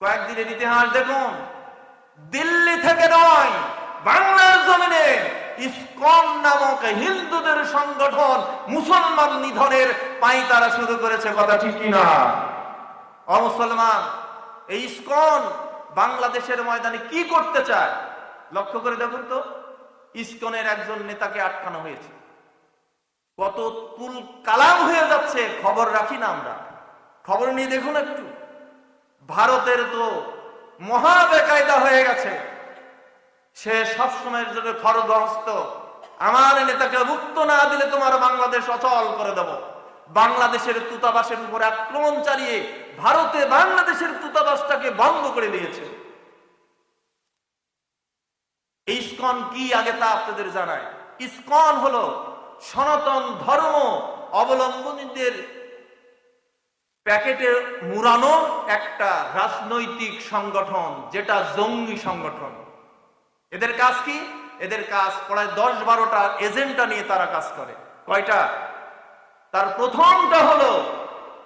কয়েকদিনের ইতিহাস দেখুন। দিল্লি থেকে নয়, বাংলার জমিনে ইসকন নামক হিন্দুদের সংগঠন মুসলমান নিধনের পাই তারা শুরু করেছে, কথা ঠিক কিনা? অমুসলমান এই ইসকন বাংলাদেশের ময়দানে কি করতে চায়? লক্ষ্য করে দেখুন তো, ইসকনের একজন নেতাকে আটকানো হয়েছে। কত তুল কালাম হয়ে যাচ্ছে, খবর রাখি না আমরা। খবর নিয়ে দেখুন একটু। ভারতের তো মহা বেকায়দা হয়ে গেছে। সে সবসময়ের জন্য খড়গহস্ত আমার নেতাকে মুক্ত না দিলে তোমার বাংলাদেশ অচল করে দেব। বাংলাদেশের দূতাবাসের উপর আক্রমণ চালিয়ে ভারতে বাংলাদেশের দূতাবাসটাকে বন্ধ করে দিয়েছে। ইসকন কি আগে তা আপনাদের জানায়? ইসকন হলো সনাতন ধর্ম অবলম্বনীদের প্যাকেটে মুড়ানো একটা রাজনৈতিক সংগঠন, যেটা জঙ্গি সংগঠন। এদের কাজ কি? এদের কাজ প্রায় দশ বারোটা এজেন্টটা নিয়ে তারা কাজ করে। কয়টা? তার প্রথমটা হলো,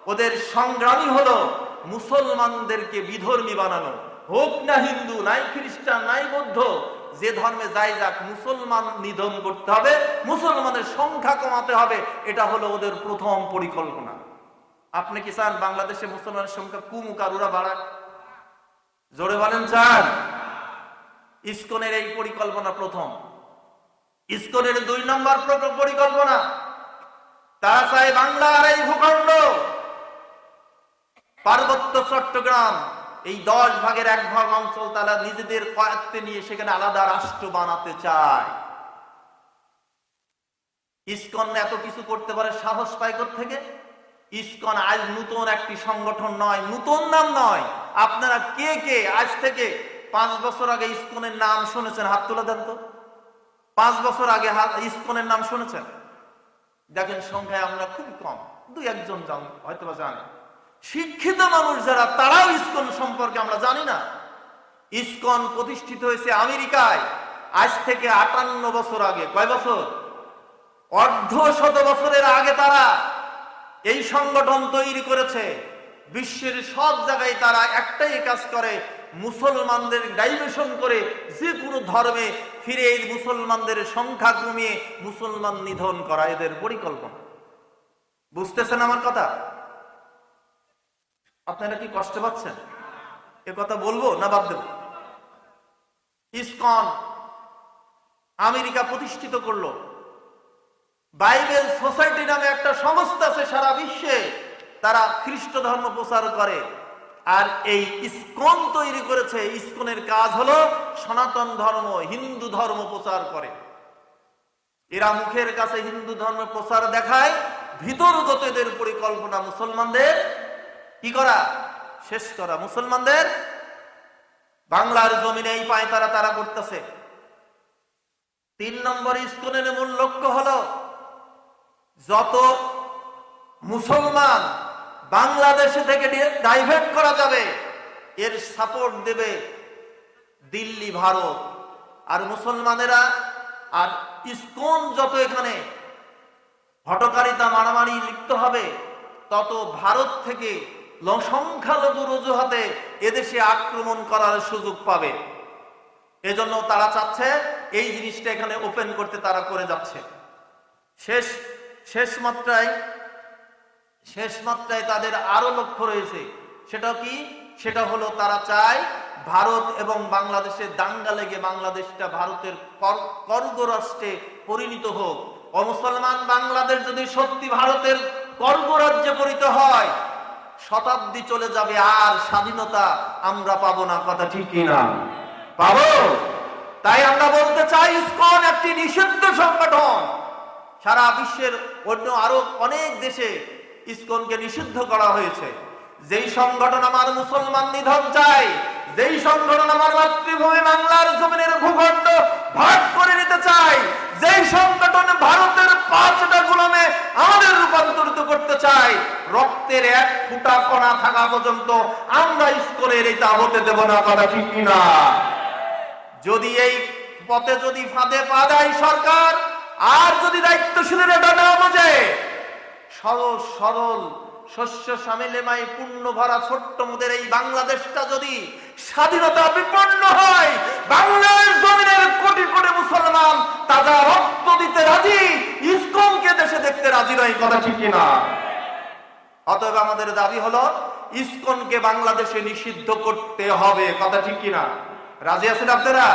ওদের সংগ্রামী হলো মুসলমানদেরকে বিধর্মী বানানো। হোক না হিন্দু, নাই খ্রিস্টান, নাই বৌদ্ধ, যে ধর্মে যাই যাক, মুসলমান নিধন করতে হবে, মুসলমানের সংখ্যা কমাতে হবে, এটা হলো ওদের প্রথম পরিকল্পনা। আপনি কি চান বাংলাদেশে মুসলমানের সংখ্যা কুমুকারুরা বাড়াক? জোরে বলেন চান ইস্কনের এই পরিকল্পনা প্রথম। ইস্কনের দুই নম্বর প্র- পরিকল্পনা। তারা চায় বাংলার এই ভূখণ্ড। পার্বত্য চট্টগ্রাম, এই দশ ভাগের এক ভাগ অঞ্চল তারা নিজেদের কয়াত্তে নিয়ে সেখানে আলাদা রাষ্ট্র বানাতে চায়। ইস্কন এত কিছু করতে পারে, সাহস পায় থেকে ইসকন আজ নতুন একটি সংগঠন নয়, নতুন নাম নয়। আপনারা কে কে আজ থেকে পাঁচ বছর আগে ইস্কনের নাম শুনেছেন? হাত তুলে দেন তো। পাঁচ বছর আগে ইসকনের নাম শুনেছেন? দেখেন, সংখ্যায় আমরা খুব কম। দুই একজন জান হয়তো বা জানে। শিক্ষিত মানুষ যারা, তারাও ইস্কন সম্পর্কে আমরা জানি না। ইস্কন প্রতিষ্ঠিত হয়েছে আমেরিকায়। আজ থেকে আটান্ন বছর আগে। কয় বছর? অর্ধ শত বছরের আগে তারা এই সংগঠন তৈরি করেছে। বিশ্বের সব জায়গায় তারা একটাই কাজ করে, মুসলমানদের ডাইভেশন করে যে কোনো ধর্মে ফিরে এই মুসলমানদের সংখ্যা কমিয়ে মুসলমান নিধন করা এদের পরিকল্পনা। বুঝতেছেন আমার কথা? আপনারা কি কষ্ট পাচ্ছেন? এ কথা বলব না বাদ দেব? ইসকন আমেরিকা প্রতিষ্ঠিত করল। বাইবেল সোসাইটি নামে একটা সংস্থা আছে সারা বিশ্বে, তারা খ্রিস্ট ধর্ম প্রচার করে। আর এই ইসকন তৈরি করেছে। ইসকনের কাজ হলো সনাতন ধর্ম, হিন্দু ধর্ম প্রচার করে। এরা মুখের কাছে হিন্দু ধর্ম প্রচার দেখায় ভিতরগত এদের পরিকল্পনা মুসলমানদের। কি করা? শেষ করা। মুসলমানদের বাংলার জমিনে এই পায় তারা তারা করতেছে। তিন নম্বর ইস্কনের মূল লক্ষ্য হলো যত মুসলমান বাংলাদেশে থেকে ডাইভার্ট করা যাবে, এর সাপোর্ট দেবে দিল্লি, ভারত। আর মুসলমানেরা আর ইস্কন যত এখানে হটকারিতা মারামারি লিপ্ত হবে, তত ভারত থেকে সংখ্যালঘুর অজুহাতে এদেশে আক্রমণ করার সুযোগ পাবে। এজন্য তারা চাচ্ছে এই জিনিসটা এখানে ওপেন করতে তারা করে যাচ্ছে। শেষ শেষ মাত্রায় শেষ মাত্রায় তাদের আরও লক্ষ্য রয়েছে। সেটা কি? সেটা হলো তারা চায় ভারত এবং বাংলাদেশে দাঙ্গা লেগে বাংলাদেশটা ভারতের কর- কর্গরাষ্ট্রে পরিণত হোক। অমুসলমান বাংলাদেশ যদি সত্যি ভারতের কর্গরাজ্যে পরিণত হয়, শতাব্দী চলে যাবে, আর স্বাধীনতা আমরা পাবো না, কথা ঠিক না? পাবো। তাই আমরা বলতে চাই, ইসকন একটি নিষিদ্ধ সংগঠন। সারা বিশ্বের অন্য আরও অনেক দেশে ইসকনকে নিষিদ্ধ করা হয়েছে। যেই সংগঠন আমার মুসলমান নিধন চায়, যেই সংগঠন আমার মাতৃভূমি বাংলার জমিনের ভূখণ্ড ভাগ করে নিতে চায়, যেই সংগঠন ভারতের পাঁচটা গুলামে আমাদের রূপান্তরিত করতে চায়, রক্তের এক ফুটা কণা থাকা পর্যন্ত আমরা ইসকনের এটা হতে দেব না কথা ঠিক কিনা? যদি এই পথে যদি ফাঁদে পা দেয় সরকার আর যদি দায়িত্বশীলের এটা না বোঝে, সরল সরল, শস্য সামিলেমাই পূর্ণ ভরা ছোট্ট মোদের এই বাংলাদেশটা যদি স্বাধীনতা বিপন্ন হয়, বাংলার জমিনের কোটি কোটি মুসলমান তাজা রক্ত দিতে রাজি, ইসকনকে দেশে দেখতে রাজি নয়, কথা ঠিক কিনা? অতএব আমাদের দাবি হলো, ইসকনকে বাংলাদেশে নিষিদ্ধ করতে হবে, কথা ঠিক কিনা? রাজি আছেন আপনারা?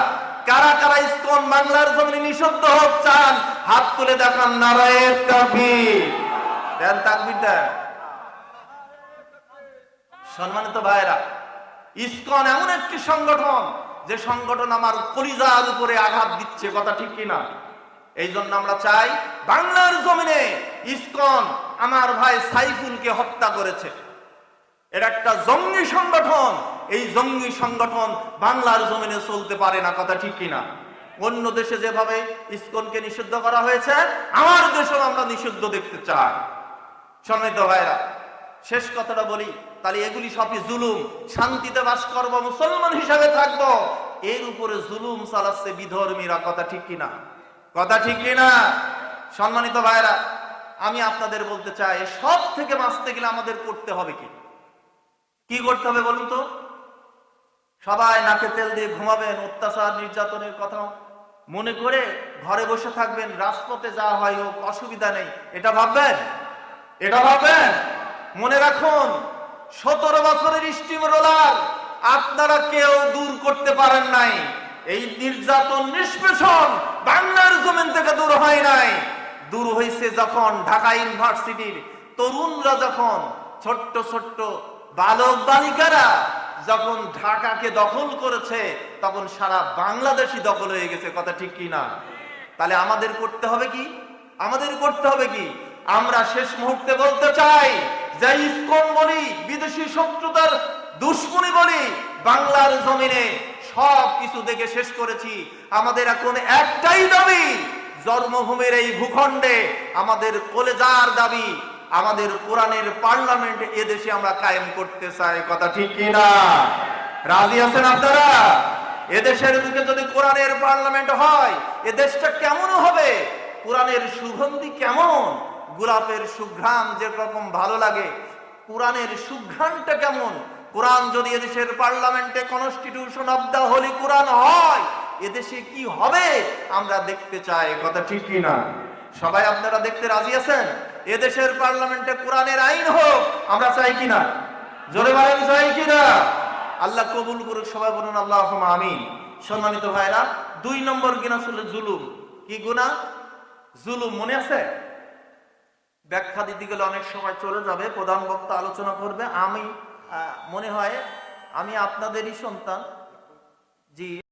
কারা কারা ইসকন বাংলার জমিনে নিষিদ্ধ হোক চান, হাত তুলে দেখান নারায়ণ তাকবীর। দেন তাকবীর সম্মানিত ভাইরা ইসকন এমন একটি সংগঠন, যে সংগঠন আমার কলিজার উপরে আঘাত দিচ্ছে, কথা ঠিক কিনা? এই জন্য আমরা চাই বাংলার জমিনে ইসকন আমার ভাই সাইফুলকে হত্যা করেছে। এটা একটা জঙ্গি সংগঠন এই জঙ্গি সংগঠন বাংলার জমিনে চলতে পারে না, কথা ঠিক কিনা? অন্য দেশে যেভাবে ইসকনকে নিষিদ্ধ করা হয়েছে, আমার দেশেও আমরা নিষিদ্ধ দেখতে চাই। সম্মানিত ভাইরা, শেষ কথাটা বলি, তাহলে এগুলি সবই জুলুম। শান্তিতে বাস করব, মুসলমান হিসাবে থাকব। এর উপরে জুলুম চালাচ্ছে বিধর্মীরা, কথা ঠিক কিনা? কথা ঠিক কিনা? সম্মানিত ভাইরা, আমি আপনাদের বলতে চাই সব থেকে বাঁচতে গেলে আমাদের করতে হবে কি? কি করতে হবে বলুন তো? সবাই নাকে তেল দিয়ে ঘুমাবেন, অত্যাচার, নির্যাতনের কথা মনে করে ঘরে বসে থাকবেন, রাজপথে যা হয় হোক, অসুবিধা নেই। এটা ভাববেন? এটা ভাববেন? মনে রাখুন, সতেরো বছরের স্টিম রোলার আপনারা কেউ দূর করতে পারেন নাই। এই নির্যাতন নিষ্পেষণ বাংলার জমিন থেকে দূর হয় নাই। দূর হয়েছে যখন ঢাকা ইউনিভার্সিটির তরুণরা যখন ছোট্ট ছোট্ট বালক বালিকারা যখন ঢাকাকে দখল করেছে, তখন সারা বাংলাদেশই দখল হয়ে গেছে, কথা ঠিক কি না? তাহলে আমাদের করতে হবে কি? আমাদের করতে হবে কি? আমরা শেষ মুহূর্তে বলতে চাই, যে ইসকন বলি, বিদেশি শত্রুতার দুশ্মনী বলি, বাংলার জমিনে সব কিছু দেখে শেষ করেছি। আমাদের এখন একটাই দাবি, জন্মভূমির এই ভূখণ্ডে আমাদের কলেজার দাবি আমাদের কোরআনের পার্লামেন্ট এদেশে আমরা কায়েম করতে চাই। কথা ঠিক কিনা রাজি আছেন আপনারা? এদেশের বুকে যদি কোরআনের পার্লামেন্ট হয়, এ দেশটা কেমন হবে? কোরআনের সুগন্ধি কেমন? গোলাপের সুঘ্রাণ যেরকম ভালো লাগে, কোরআনের সুঘ্রাণটা কেমন? কোরআন যদি এদেশের পার্লামেন্টে constitution of the holy Quran হয় এদেশে কি হবে? আমরা দেখতে চাই। কথা ঠিক কি না? সবাই আপনারা দেখতে রাজি আছেন? এদেশের পার্লামেন্টে কোরআনের আইন হোক, আমরা চাই কিনা? জোরে বলেন চাই কিনা? আল্লাহ কবুল করুক, সবাই বলুন আল্লাহ আমিন। সম্মানিত ভাইরা দুই নম্বর গিনা ছিল জুলুম। কি গুণা জুলুম, মনে আছে? ব্যাখ্যা দিতে গেলে অনেক সময় চলে যাবে, প্রধান বক্তা আলোচনা করবে। আমি মনে হয়, আমি আপনাদেরই সন্তান। জি।